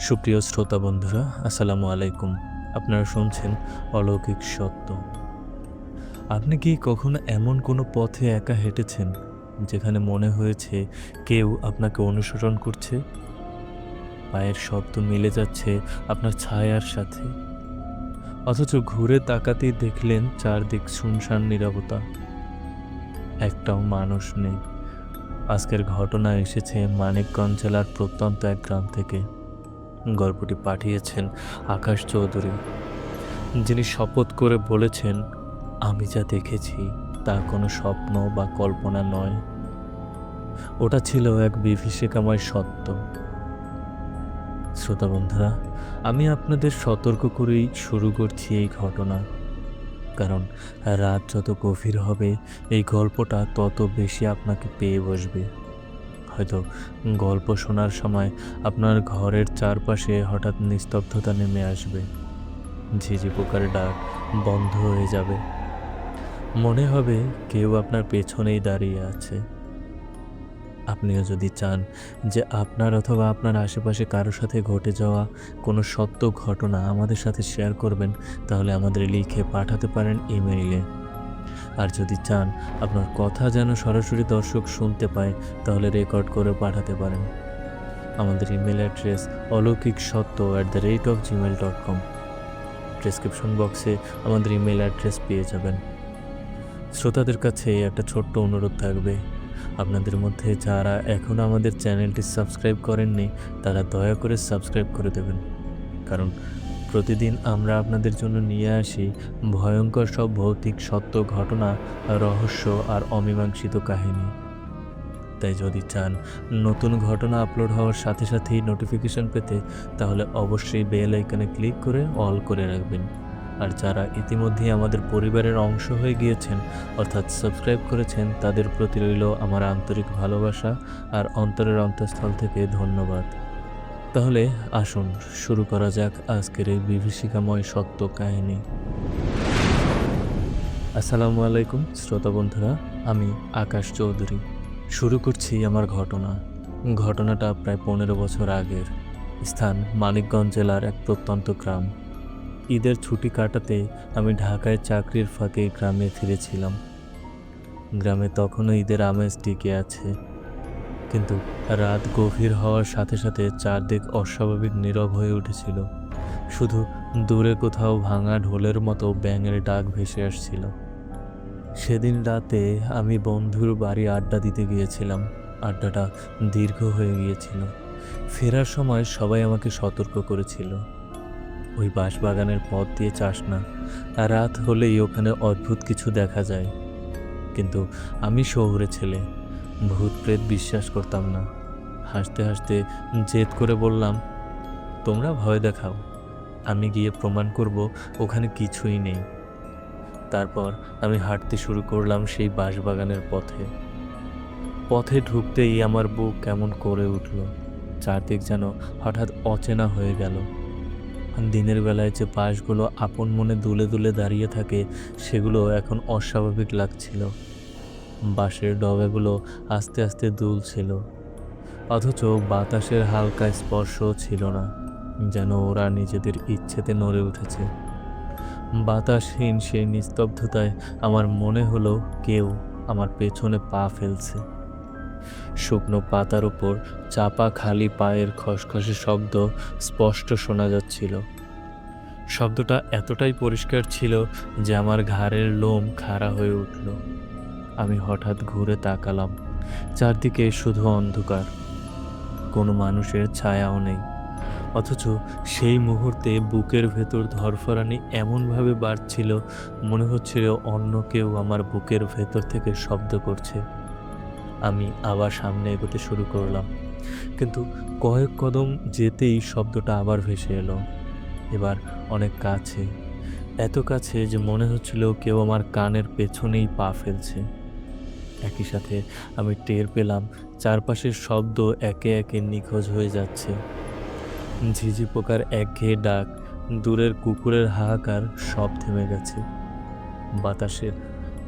সুপ্রিয় শ্রোতা বন্ধুরা, আসসালামু আলাইকুম। আপনারা শুনছেন অলৌকিক সত্য। আপনি কি কখনো এমন কোনো পথে একা হেঁটেছেন যেখানে মনে হয়েছে কেউ আপনাকে অনুসরণ করছে? পায়ের শব্দ মিলে যাচ্ছে আপনার ছায়ার সাথে। অথচ ঘুরে তাকাতেই দেখলেন চারদিক শুনশান নীরবতা। একটাও মানুষ নেই। আজকের ঘটনা এসেছে মানিকগঞ্জ জেলার প্রত্যন্ত এক গ্রাম থেকে। গল্পটি পাঠিয়েছেন আকাশ চৌধুরী। যিনি শপথ করে বলেছেন, আমি যা দেখেছি তা কোনো স্বপ্ন বা কল্পনা নয়। ওটা ছিল এক বিভীষিকাময় সত্য। শ্রোতা বন্ধুরা, আমি আপনাদের সতর্ক করেই শুরু করছি এই ঘটনা। কারণ রাত যত গভীর হবে, এই গল্পটা তত বেশি আপনাকে পেয়ে বসবে। হয়তো গল্প শোনার সময় আপনার ঘরের চারপাশে হঠাৎ নিস্তব্ধতা নেমে আসবে। ঝিঝি পোকার ডাক বন্ধ হয়ে যাবে। মনে হবে কেউ আপনার পেছনেই দাঁড়িয়ে আছে। আপনিও যদি চান যে আপনার অথবা আপনার আশেপাশে কারোর সাথে ঘটে যাওয়া কোনো সত্য ঘটনা আমাদের সাথে শেয়ার করবেন, তাহলে আমাদের লিখে পাঠাতে পারেন ইমেইলে আর যদি চান আপনার কথা যেন সরাসরি দর্শক শুনতে পায়, তাহলে রেকর্ড করে পাঠাতে পারেন। আমাদের email address Aloukik Satya at the rate of gmail dot com description বক্সে আমাদের ইমেল অ্যাড্রেস পেয়ে যাবেন। শ্রোতাদের কাছে একটা ছোট্ট অনুরোধ থাকবে। আপনাদের মধ্যে যারা এখনও আমাদের চ্যানেলটি সাবস্ক্রাইব করেননি, তারা দয়া করে সাবস্ক্রাইব করে দেবেন। কারণ প্রতিদিন আমরা আপনাদের জন্য নিয়ে আসি ভয়ঙ্কর সব ভৌতিক, সত্য ঘটনা, রহস্য আর অমীমাংসিত কাহিনী। তাই যদি চান নতুন ঘটনা আপলোড হওয়ার সাথে সাথেই নোটিফিকেশন পেতে, তাহলে অবশ্যই বেল আইকনে ক্লিক করে অল করে রাখবেন। আর যারা ইতিমধ্যেই আমাদের পরিবারের অংশ হয়ে গিয়েছেন, অর্থাৎ সাবস্ক্রাইব করেছেন, তাদের প্রতি রইল আমার আন্তরিক ভালোবাসা আর অন্তরের অন্তঃস্থল থেকে ধন্যবাদ। তাহলে আসুন, শুরু করা যাক আজকের এই বিভীষিকাময় সত্য কাহিনী। আসসালামু আলাইকুম, শ্রোতা বন্ধুরা, আমি আকাশ চৌধুরী। শুরু করছি আমার ঘটনা। ঘটনাটা প্রায় পনেরো বছর আগের। স্থান মানিকগঞ্জ জেলার এক প্রত্যন্ত গ্রাম। ঈদের ছুটি কাটাতে আমি ঢাকায় চাকরির ফাঁকে গ্রামে ফিরেছিলাম। গ্রামে তখনও ঈদের আমেজ টিকে আছে। কিন্তু রাত গভীর হওয়ার সাথে সাথে চারদিক অস্বাভাবিক নীরব হয়ে উঠেছিল। শুধু দূরে কোথাও ভাঙা ঢোলের মতো ব্যাঙের ডাক ভেসে আসছিল। সেদিন রাতে আমি বন্ধুর বাড়ি আড্ডা দিতে গিয়েছিলাম। আড্ডাটা দীর্ঘ হয়ে গিয়েছিল। ফেরার সময় সবাই আমাকে সতর্ক করেছিল। ওই বাঁশবাগানের পথ দিয়ে চাস না। রাত হলেই ওখানে অদ্ভুত কিছু দেখা যায়। কিন্তু আমি শহুরে ছেলে। ভূত প্রেত বিশ্বাস করতাম না। হাসতে হাসতে জেদ করে বললাম, তোমরা ভয় দেখাও, আমি গিয়ে প্রমাণ করব, ওখানে কিছুই নেই। তারপর আমি হাঁটতে শুরু করলাম সেই বাঁশবাগানের পথে। পথে ঢুকতেই আমার বুক কেমন করে উঠল, চারদিক যেন হঠাৎ অচেনা হয়ে গেল। দিনের বেলায় যে বাঁশগুলো আপন মনে দুলে দুলে দাঁড়িয়ে থাকে, সেগুলো এখন অস্বাভাবিক লাগছিল। বাঁশের ডবেগুলো আস্তে আস্তে দুলছিল। অথচ বাতাসের হালকা স্পর্শ ছিল না, যেন ওরা নিজেদের ইচ্ছেতে নড়ে উঠেছে। বাতাসহীন সেই নিস্তব্ধতায় আমার মনে হলো কেউ আমার পেছনে পা ফেলছে। শুকনো পাতার উপর চাপা খালি পায়ের খসখসে শব্দ স্পষ্ট শোনা যাচ্ছিল। শব্দটা এতটাই পরিষ্কার ছিল যে আমার ঘাড়ের লোম খাড়া হয়ে উঠল। আমি হঠাৎ ঘুরে তাকালাম। চারদিকে শুধু অন্ধকার। কোনো মানুষের ছায়াও নেই। অথচ সেই মুহূর্তে বুকের ভেতর ধরফরানি এমনভাবে বাড়ছিল, মনে হচ্ছিল অন্য কেউ আমার বুকের ভেতর থেকে শব্দ করছে। আমি আবার সামনে এগোতে শুরু করলাম। কিন্তু কয়েক কদম যেতেই শব্দটা আবার ভেসে এলো। এবার অনেক কাছে, এত কাছে যে মনে হচ্ছিল কেউ আমার কানের পেছনেই পা ফেলছে। একই সাথে আমি টের পেলাম চারপাশের শব্দ একে একে নিখোঁজ হয়ে যাচ্ছে। ঝিঝি পোকার একঘেয়ে ডাক, দূরের কুকুরের হাহাকার সব থেমে গেছে। বাতাসের,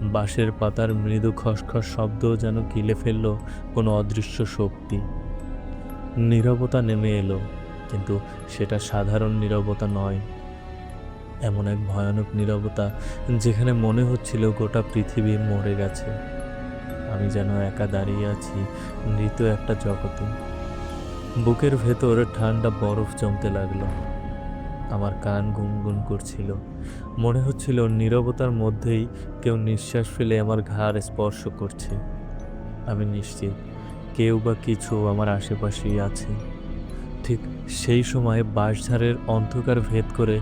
বাঁশের পাতার মৃদু খসখস শব্দ যেন গিলে ফেলল কোনো অদৃশ্য শক্তি। নীরবতা নেমে এলো, কিন্তু সেটা সাধারণ নীরবতা নয়। এমন এক ভয়ানক নীরবতা যেখানে মনে হচ্ছিল গোটা পৃথিবী মরে গেছে। আমি যেন একা দাঁড়িয়ে আছি, মৃত একটা জগতে। বুকের ভেতর ঠান্ডা বরফ জমতে লাগল। আমার কান গুনগুন করছিল। মনে হচ্ছিল নীরবতার মধ্যেই কেউ নিঃশ্বাস ফেলে আমার ঘাড় স্পর্শ করছে। আমি নিশ্চিত, কেউ বা কিছু আমার আশেপাশেই আছে। ঠিক সেই সময় বাঁশঝাড়ের অন্ধকার ভেদ করে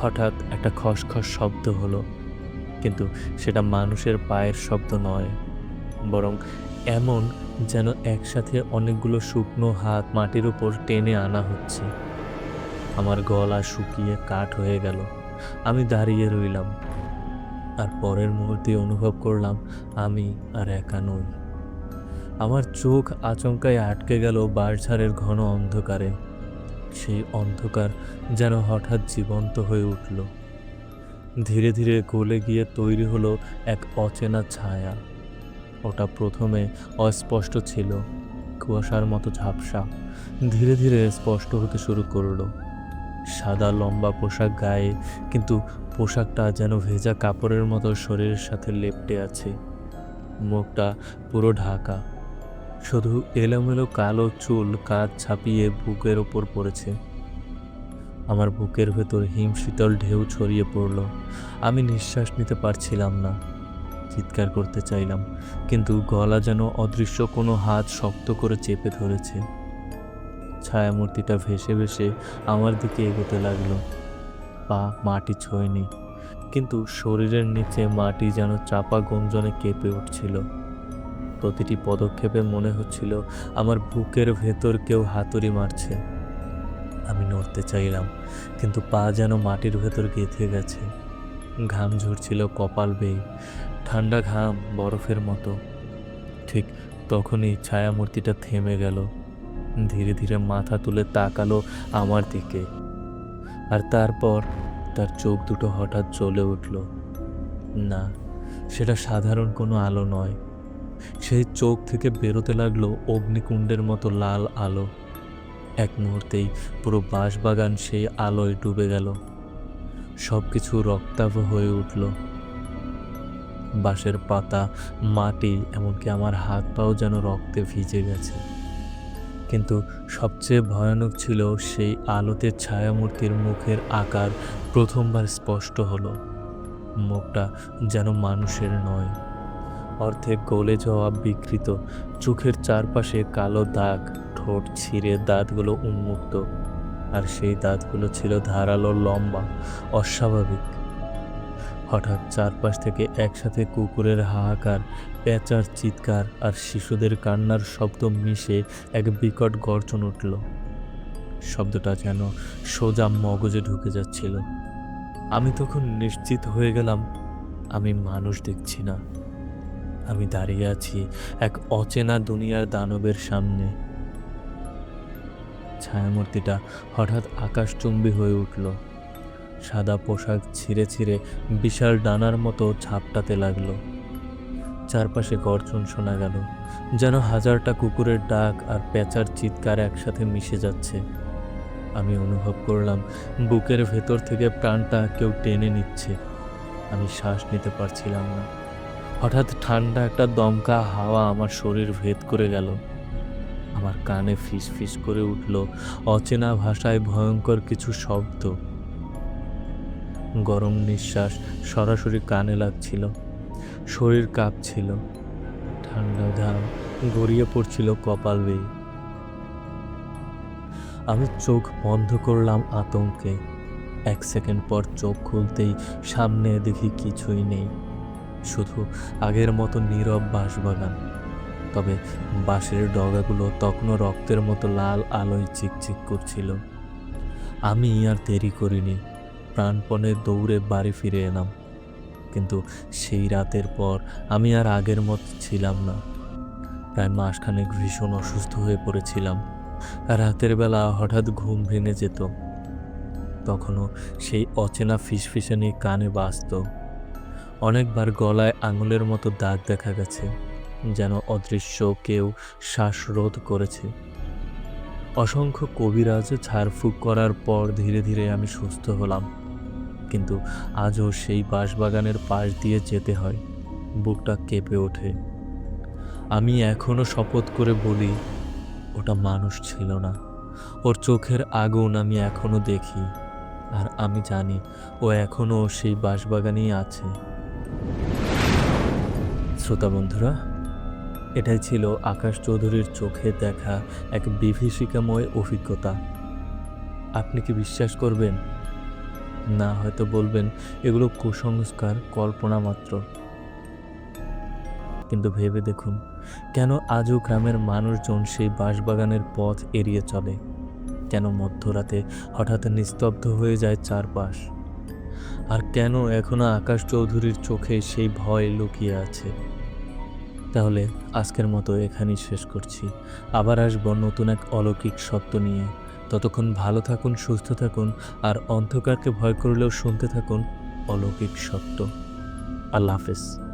হঠাৎ একটা খসখস শব্দ হলো। কিন্তু সেটা মানুষের পায়ের শব্দ নয়। বরং এমন যেন একসাথে অনেকগুলো শুকনো হাত মাটির উপর টেনে আনা হচ্ছে। আমার গলা শুকিয়ে কাঠ হয়ে গেল। আমি দাঁড়িয়ে রইলাম। আর পরের মুহূর্তে অনুভব করলাম আমি আর একা নই। আমার চোখ আচমকায় আটকে গেল বাঁশঝাড়ের ঘন অন্ধকারে। সেই অন্ধকার যেন হঠাৎ জীবন্ত হয়ে উঠল। ধীরে ধীরে গলে গিয়ে তৈরি হলো এক অচেনা ছায়া। ওটা প্রথমে অস্পষ্ট ছিল, কুয়াশার মতো ঝাপসা। ধীরে ধীরে স্পষ্ট হতে শুরু করল। সাদা লম্বা পোশাক গায়ে, কিন্তু পোশাকটা যেন ভেজা কাপড়ের মতো শরীরের সাথে লেপটে আছে। মুখটা পুরো ঢাকা। শুধু এলোমেলো কালো চুল কাঁধ ছাপিয়ে বুকের ওপর পড়েছে। আমার বুকের ভেতর হিম শীতল ঢেউ ছড়িয়ে পড়ল। আমি নিঃশ্বাস নিতে পারছিলাম না। চিৎকার করতে চাইলাম, কিন্তু গলা যেন অদৃশ্য কোনো হাত শক্ত করে চেপে ধরেছে। ছায়ামূর্তিটা ভেসে ভেসে আমার দিকে এগোতে লাগল। পা মাটি ছোঁয়নি, কিন্তু শরীরের নিচে মাটি যেন চাপা গঞ্জনে কেঁপে উঠছিল। প্রতিটি পদক্ষেপে মনে হচ্ছিল আমার বুকের ভেতর কেউ হাতুড়ি মারছে। আমি নড়তে চাইলাম, কিন্তু পা যেন মাটির ভেতর গেঁথে গেছে। ঘাম ঝরছিল কপাল বেয়ে ঠান্ডা ঘাম বরফের মতো। ঠিক তখনই ছায়ামূর্তিটা থেমে গেল। ধীরে ধীরে মাথা তুলে তাকালো আমার দিকে। আর তারপর তার চোখ দুটো হঠাৎ জ্বলে উঠল। না, সেটা সাধারণ কোনো আলো নয়। সেই চোখ থেকে বেরোতে লাগল অগ্নিকুণ্ডের মতো লাল আলো। এক মুহূর্তেই পুরো বাঁশবাগান সেই আলোয় ডুবে গেল। সব কিছু রক্তাভ হয়ে উঠল। বাঁশের পাতা, মাটি, এমনকি আমার হাত পাও যেন রক্তে ভিজে গেছে। কিন্তু সবচেয়ে ভয়ানক ছিল সেই আলোতে ছায়ামূর্তির মুখের আকার প্রথমবার স্পষ্ট হলো। মুখটা যেন মানুষের নয়। অর্ধেক গলে যাওয়া বিকৃত, চোখের চারপাশে কালো দাগ, ঠোঁট ছিঁড়ে দাঁতগুলো উন্মুক্ত। আর সেই দাঁতগুলো ছিল ধারালো লম্বা, অস্বাভাবিক। হঠাৎ চারপাশ থেকে একসাথে কুকুরের হাহাকার, পেঁচার চিৎকার আর শিশুদের কান্নার শব্দ মিশে এক বিকট গর্জন উঠল। শব্দটা যেন সোজা মগজে ঢুকে যাচ্ছিল। আমি তখন নিশ্চিত হয়ে গেলাম, আমি মানুষ দেখছি না। আমি দাঁড়িয়ে আছি এক অচেনা দুনিয়ার দানবের সামনে। ছায়ামূর্তিটা হঠাৎ আকাশচুম্বী হয়ে উঠল। সাদা পোশাক ছিঁড়ে ছিঁড়ে বিশাল ডানার মতো ঝাপটাতে লাগল। চারপাশে গর্জন শোনা গেল, যেন হাজারটা কুকুরের ডাক আর পেঁচার চিৎকার একসাথে মিশে যাচ্ছে। আমি অনুভব করলাম, বুকের ভেতর থেকে প্রাণটা কেউ টেনে নিচ্ছে। আমি শ্বাস নিতে পারছিলাম না। হঠাৎ ঠান্ডা একটা দমকা হাওয়া আমার শরীর ভেদ করে গেল। আমার কানে ফিস ফিস করে উঠল, অচেনা ভাষায় ভয়ঙ্কর কিছু শব্দ। গরম নিঃশ্বাস সরাসরি কানে লাগছিল। শরীর কাঁপছিল। ঠান্ডা ঘাম গড়িয়ে পড়ছিল কপাল বেয়ে। আমি চোখ বন্ধ করলাম আতঙ্কে। এক সেকেন্ড পর চোখ খুলতেই সামনে দেখি কিছুই নেই। শুধু আগের মতো নীরব বাঁশবাগান। তবে বাঁশের ডগাগুলো তখনও রক্তের মতো লাল আলোয় চিকচিক করছিল। আমি আর দেরি করিনি। প্রাণপণে দৌড়ে বাড়ি ফিরে এলাম। কিন্তু সেই রাতের পর আমি আর আগের মতো ছিলাম না। প্রায় মাসখানেক ভীষণ অসুস্থ হয়ে পড়েছিলাম। রাতের বেলা হঠাৎ ঘুম ভেঙে যেত। তখনও সেই অচেনা ফিসফিসানি কানে বাজত। অনেকবার গলায় আঙুলের মতো দাগ দেখা গেছে, যেন অদৃশ্য কেউ শ্বাসরোধ করেছে। অসংখ্য কবিরাজ ঝাড়ফুঁক করার পর ধীরে ধীরে আমি সুস্থ হলাম। কিন্তু আজও সেই বাঁশবাগানের পাশ দিয়ে যেতে হয়, বুকটা কেঁপে ওঠে। আমি এখনও শপথ করে বলি, ওটা মানুষ ছিল না। ওর চোখের আগুন আমি এখনও দেখি, আর আমি জানি ও এখনও সেই বাঁশবাগানেই আছে। শ্রোতা বন্ধুরা এটাই ছিল আকাশ চৌধুরীর চোখে দেখা এক বিভীষিকাময় অভিজ্ঞতা। আপনি কি বিশ্বাস করবেন? না, হয়তো বলবেন, এগুলো কুসংস্কার, কল্পনা মাত্র। কিন্তু ভেবে দেখুন, কেন আজও গ্রামের মানুষজন সেই বাঁশবাগানের পথ এড়িয়ে চলে? কেন মধ্যরাতে হঠাৎ নিস্তব্ধ হয়ে যায় চারপাশ? আর কেন এখনও আকাশ চৌধুরীর চোখে সেই ভয় লুকিয়ে আছে? তাহলে আজকের মতো এখানেই শেষ করছি। আবার আসব নতুন এক অলৌকিক সত্য নিয়ে। ততক্ষণ ভালো থাকুন, সুস্থ থাকুন, আর অন্ধকারকে ভয় করলেও শুনতে থাকুন অলৌকিক সত্য। আল্লাহ হাফেজ।